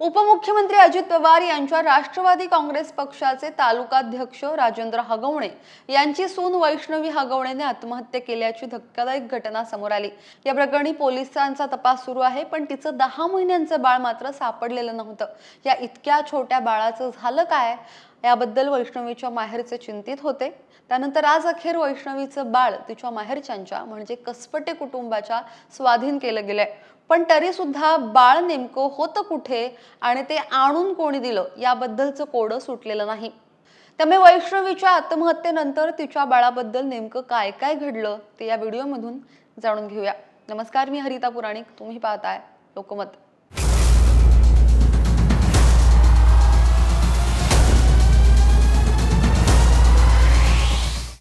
उपमुख्यमंत्री अजित पवार यांच्या राष्ट्रवादी काँग्रेस पक्षाचे तालुकाध्यक्ष राजेंद्र हगवणे यांची सून वैष्णवी हगवणेने आत्महत्या केल्याची धक्कादायक घटना समोर आली. या प्रकरणी पोलिसांचा तपास सुरू आहे पण तिचं दहा महिन्यांचं बाळ मात्र सापडलेलं नव्हतं. या इतक्या छोट्या बाळाचं झालं काय? याबद्दल वैष्णवीच्या माहेरचे चिंतित होते. त्यानंतर आज अखेर वैष्णवीचं बाळ तिच्या माहेरच्यांच्या म्हणजे कसपटे कुटुंबाच्या स्वाधीन केलं गेलंय. पण तरी सुद्धा बाळ नेमकं होतं कुठे आणि ते आणून कोणी दिलं याबद्दलचं कोडं सुटलेलं नाही. त्यामुळे वैष्णवीच्या आत्महत्येनंतर तिच्या बाळाबद्दल नेमकं काय काय घडलं ते या व्हिडिओमधून जाणून घेऊया. नमस्कार मी हरिता पुराणिक. तुम्ही पाहताय लोकमत.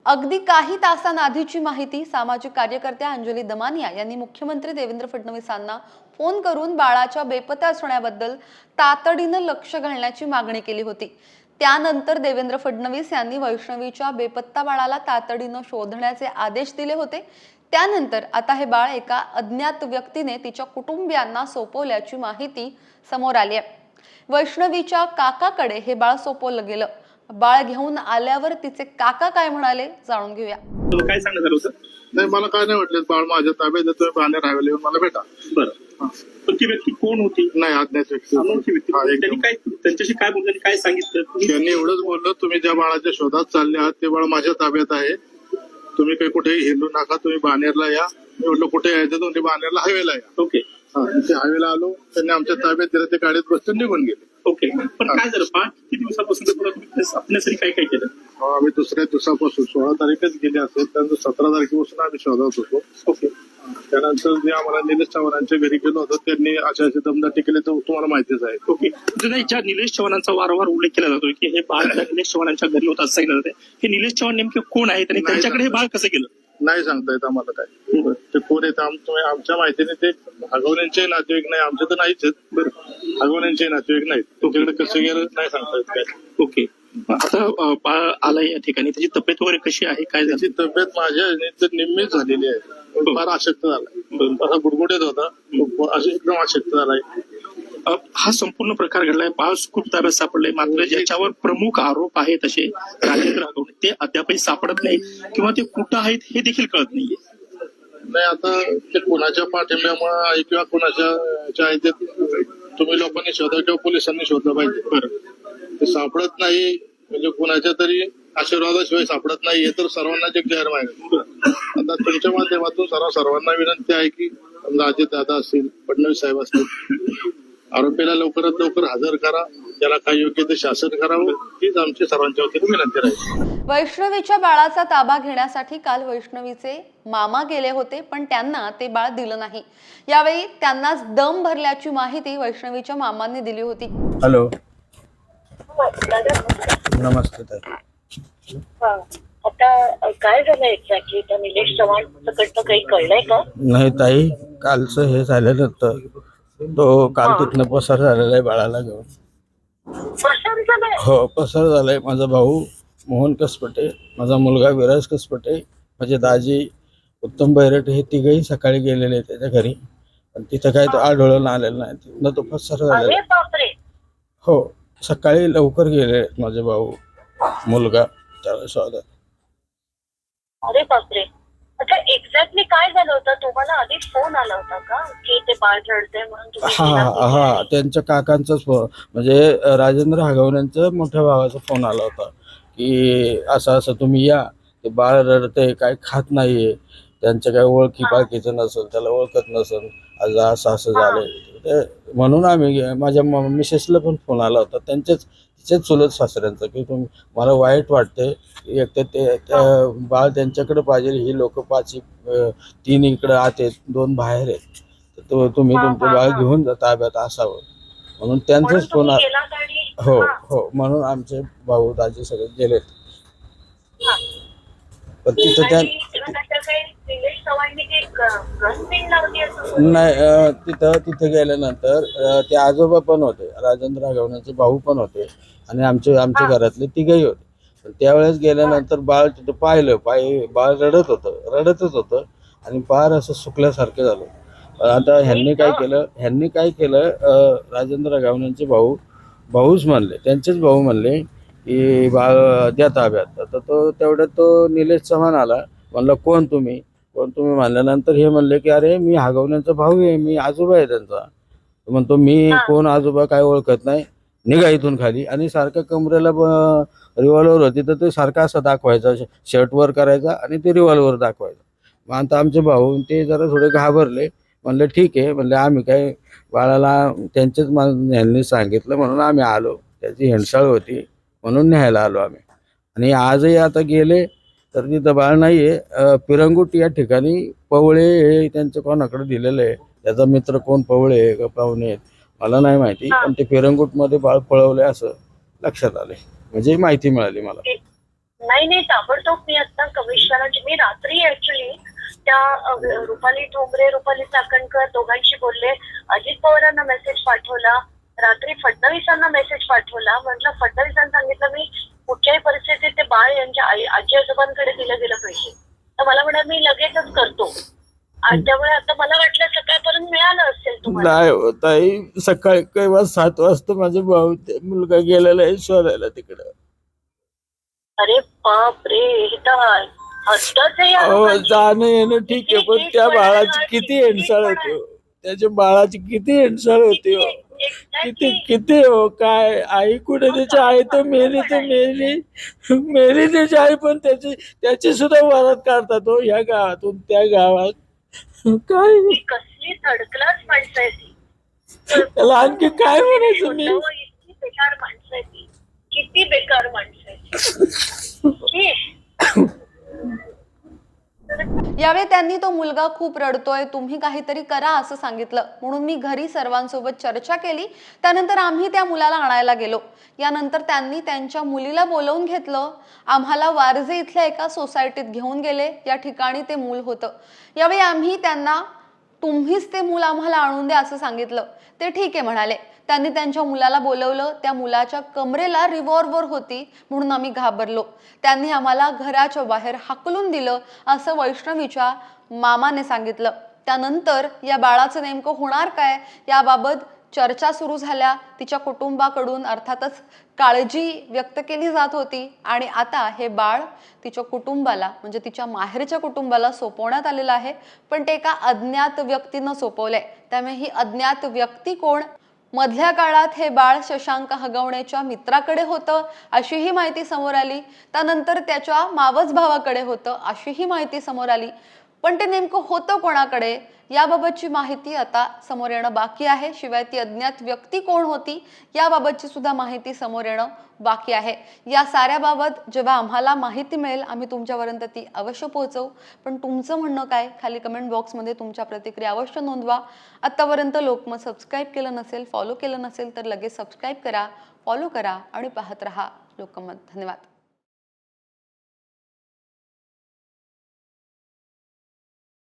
अगदी काही तासांआधीची माहिती सामाजिक कार्यकर्त्या अंजली दमानिया यांनी मुख्यमंत्री देवेंद्र फडणवीसांना फोन करून बाळाच्या बेपत्ता असण्याबद्दल तातडीनं लक्ष घालण्याची मागणी केली होती. त्यानंतर देवेंद्र फडणवीस यांनी वैष्णवीच्या बेपत्ता बाळाला तातडीनं शोधण्याचे आदेश दिले होते. त्यानंतर आता हे बाळ एका अज्ञात व्यक्तीने तिच्या कुटुंबियांना सोपवल्याची माहिती समोर आली आहे. वैष्णवीच्या काकाकडे हे बाळ सोपवलं गेलं. बाळ घेऊन आल्यावर तिचे काका काय म्हणाले जाणून घेऊया. तुला काय सांगण्यात आलं होतं? नाही मला काय नाही वाटलं. बाळ माझ्या ताब्यात आहे, तुम्ही बाहेर येऊन मला भेटा. बरं. पण ती व्यक्ती कोण होती? नाही अज्ञात व्यक्ती अनोळखी व्यक्ती हा, त्यांनी. काय त्यांच्याशी काय बोललं काय सांगितलं? तुम्ही- त्यांनी एवढंच बोललं तुम्ही ज्या बाळाच्या शोधात चालले आहात ते बाळ माझ्या ताब्यात आहे. तुम्ही काही कुठेही हिंडू नका तुम्ही बानेरला या. मी म्हटलं कुठे यायचं? तुम्ही बानेरला हायवेला या. ओके. हा, हायवेला आलो. त्यांनी आमच्या ताब्यात दिलं ते गाडीत बसून निघून गेले. ओके. पण काय झालं? पाच किती दिवसापासून आपल्यासाठी काय काय केलं? आम्ही दुसऱ्या दिवसापासून सोळा तारीखच गेले असेल त्यानंतर सतरा तारखेपासून आम्ही शोधत होतो. ओके. त्यानंतर जे आम्हाला निलेश चव्हाणांच्या घरी गेलो होतो त्यांनी अशा अशी दमदाटी केली तर तुम्हाला माहितीच आहे. ओके. जुन्या ज्या निलेश चव्हाणांचा वारंवार उल्लेख केला जातो की हे बाळ निलेश चव्हाणांच्या घरी होतं असं सांगितलं जाते हे निलेश चव्हाण नेमके कोण आहेत आणि त्यांच्याकडे हे बाळ कसं गेलं? नाही सांगता येत आम्हाला काय. ते कोण येतं आमच्या माहितीने ते हगवण्यांचे नातेवाईक नाही आमचे तर नाहीच आहेत. बरं. हगवण्यांचे नातेवाईक नाहीत. तुमच्याकडे कसं गेलं नाही सांगता येत काय? ओके. आता बाळ आलंय या ठिकाणी. त्याची तब्येत वगैरे कशी आहे? काय झालं? त्याची तब्येत माझ्या तर निम्मीच झालेली आहे. फार अशक्त झालाय. असा गुडगुड्यात होता. असं एकदम अशक्त झालाय. हा संपूर्ण प्रकार घडलाय. बाळ खूप ताब्यात सापडलंय. मात्र ज्याच्यावर प्रमुख आरोप आहेत असे राजेंद्र राघवणे ते अद्यापही सापडत नाही किंवा ते कुठं आहेत हे देखील कळत नाहीये. नाही आता ते कोणाच्या पाठिंब्यामुळे किंवा कोणाच्या तुम्ही लोकांनी शोधा किंवा पोलिसांनी शोधलं पाहिजे. बरं. ते सापडत नाही म्हणजे कोणाच्या तरी आशीर्वादाशिवाय सापडत नाही हे तर सर्वांना जे गैर आता तुमच्या माध्यमातून सर्व सर्वांना विनंती आहे की समजा अजित दादा असतील फडणवीस साहेब असतील आरोपीला लवकरात लवकर हजर करा. त्याला काय योग्य ते शासन करावं हीच आमची सर्वांच्या वतीने विनंती राहील. वैष्णवीच्या बाळाचा ताबा घेण्यासाठी काल वैष्णवीचे मामा गेले होते पण त्यांना ते बाळ दिलं नाही. यावेळी त्यांनाच दम भरल्याची माहिती वैष्णवीच्या मामांनी दिली होती. हॅलो. नमस्ते. आता काय झालं एक्झॅक्टली? त्या निलेश चव्हाण कडनं काही कळलंय का? नाही ताई कालचं हे झालेलं होतं. तो काल तिथनं पसार झालेला आहे बाळाला घेऊन. हो पसार झालाय माझा भाऊ मोहन कसपटे माझा मुलगा विराज कसपटे माझे दाजी उत्तम बैरट हे तिघही सकाळी गेलेले त्याच्या घरी. पण तिथं काही तो आढळून आलेलं नाही. तिथनं तो पसार झालेला हो सकाळी लवकर गेले माझे भाऊ मुलगा त्याला शोधात अरे बापरे. अच्छा एक्झॅक्टली काय झालं होतं? तुम्हाला आधी फोन आला होता का? की ते बाळ रडतंय म्हणून तुम्ही हा गेला हा? हा. त्यांच्या काकांचाच फोन म्हणजे राजेंद्र हागवण्यांचा मोठ्या भावाचा फोन आला होता. की असं असं तुम्ही या. ते बाळ रडतंय काय खात नाहीये. त्यांच्या काय ओळखी पाळखीचं नसेल त्याला ओळखत नसेल. आज असं असं झालंय. ते म्हणून आम्ही माझ्या मिसेसला पण फोन आला होता. त्यांच्याच तिच्याच चुलत सासऱ्यांचा की तुम्ही मला वाईट वाटते एक तर ते बाळ त्यांच्याकडे पाहिजे ही लोक पाच तीन इकडे आत आहेत दोन बाहेर आहेत. तर तो तुम्ही तुमचं बाळ. घेऊन जा ताब्यात असावं. म्हणून त्यांचाच फोन तुम्ही आ- गेलात आणि हो हा, म्हणून आमचे भाऊ दाजी सगळे गेलेत. पण तिथं त्या आता नाही अं, तिथं तिथे गेल्यानंतर अं, ते आजोबा पण होते. राजेंद्र राघवण्याचे भाऊ पण होते. आणि आमचे आमच्या घरातले तिघही होते. पण त्यावेळेस गेल्यानंतर बाळ तिथं पाहिलं. पाय बाळ रडत होतं. रडतच होतं. आणि फार असं सुकल्यासारखं झालं. आता ह्यांनी काय केलं? ह्यांनी काय केलं? अं, राजेंद्र गावण्यांचे भाऊ भाऊच म्हणले. त्यांचेच भाऊ म्हणले की बाळ द्या ताब्यात. तर तो तेवढ्यात तो निलेश चव्हाण आला. म्हणलं कोण तुम्ही? कोण तुम्ही म्हणल्यानंतर हे म्हणले की अरे मी हागवण्याचा भाऊ आहे मी आजोबा आहे त्यांचा. म्हणतो मी. कोण आजोबा काय ओळखत नाही निघा इथून खाली. आणि सारखं कमरेला रिव्हॉल्वर होती तर ते सारखं असं दाखवायचा शर्ट वर करायचा आणि ते रिव्हॉल्वर दाखवायचं. मग आता आमचे भाऊ ते जरा थोडे घाबरले. म्हणले ठीक आहे. म्हणले आम्ही काय बाळाला त्यांचेच मान यांनी सांगितलं म्हणून आम्ही आलो. त्याची हेंडसाळ होती म्हणून न्यायला आलो आम्ही. आणि आजही आता गेले. तर तिथं बाळ नाही आहे पिरंगुट या ठिकाणी पवळे हे त्यांचं कोणाकडे दिलेलं आहे? त्याचा मित्र कोण पवळे आहे का पाहुणे आहेत? मला नाही माहिती. पण ते पिरंगुटमध्ये बाळ पळवले असं लक्षात आले म्हणजे माहिती मिळाली मला. नाही नाही ताबडतोब मी आता कमिशनरांची मी रात्री ऍक्च्युली त्या रुपाली ठोंबरे रुपाली चाकणकर दोघांशी बोलले. अजित पवारांना मेसेज पाठवला. रात्री फडणवीसांना मेसेज पाठवला. म्हटलं फडणवीसांना सांगितलं ते बाळ यांच्या आई आजी आजोबांकडे दिलं गेलं पाहिजे. तर मला म्हणा मी लगेचच करतो. त्यामुळे आता मला वाटलं सकाळपर्यंत मिळालं असेल तुम्हाला. नाही हो ताई सकाळी केव्हा सात वाजता माझा भाऊ ते मुलगा गेलेला आहे शोधायला तिकडं. अरे बाप रे हे तर. जाणं येणं ठीक आहे पण त्या बाळाची किती हेंडसाळ होती हो. त्याच्या बाळाची किती हेंडसाळ होती हो. किती. किती हो? काय? आई कुठे त्याची आई तर मेली तर मेली. मेली त्याची आई पण त्याची त्याची सुद्धा वरात काढतात हो ह्या गावातून त्या गावात. काय? कसली थर्ड क्लास माणसं आहे ती. त्याला आणखी काय म्हणायचं मी? इतकी बेकार माणसं आहे ती. किती बेकार माणसं आहे ती. यावेळी त्यांनी तो मुलगा खूप रडतोय तुम्ही काहीतरी करा असं सांगितलं. म्हणून मी घरी सर्वांसोबत चर्चा केली. त्यानंतर आम्ही त्या मुलाला आणायला गेलो. यानंतर त्यांनी त्यांच्या मुलीला बोलवून घेतलं. आम्हाला वारजे इथल्या एका सोसायटीत घेऊन गेले. या ठिकाणी ते मूल होतं. यावेळी आम्ही त्यांना तुम्हीच ते मूल आम्हाला आणून द्या असं सांगितलं. ते ठीक आहे म्हणाले. त्यांनी त्यांच्या मुलाला बोलवलं त्या मुलाच्या कमरेला रिव्हॉल्वर होती म्हणून आम्ही घाबरलो. त्यांनी आम्हाला घराच्या बाहेर हाकलून दिलं असं वैष्णवीच्या मामाने सांगितलं. त्यानंतर या बाळाचं नेमकं होणार काय? याबाबत चर्चा सुरू झाल्या. तिच्या कुटुंबाकडून अर्थातच काळजी व्यक्त केली जात होती आणि आता हे बाळ तिच्या कुटुंबाला म्हणजे तिच्या माहेरच्या कुटुंबाला सोपवण्यात आलेलं आहे. पण ते एका अज्ञात व्यक्तीनं सोपवलंय. त्यामुळे ही अज्ञात व्यक्ती कोण? मधल्या काळात हे बाळ शशांक हगवण्याच्या मित्राकडे होतं अशीही माहिती समोर आली. त्यानंतर त्याच्या मावस भावाकडे होतं अशीही माहिती समोर आली. पण ते नेमकं होतं कोणाकडे? याबाबतची माहिती आता समोर येणं बाकी आहे. शिवाय ती अज्ञात व्यक्ती कोण होती याबाबतची सुद्धा माहिती समोर येणं बाकी आहे. या साऱ्याबाबत जेव्हा आम्हाला माहिती मिळेल आम्ही तुमच्यापर्यंत ती अवश्य पोहोचवू. पण तुमचं म्हणणं काय? खाली कमेंट बॉक्समध्ये तुमच्या प्रतिक्रिया अवश्य नोंदवा. आत्तापर्यंत लोकमत सबस्क्राईब केलं नसेल फॉलो केलं नसेल तर लगेच सबस्क्राईब करा फॉलो करा आणि पाहत रहा लोकमत. धन्यवाद.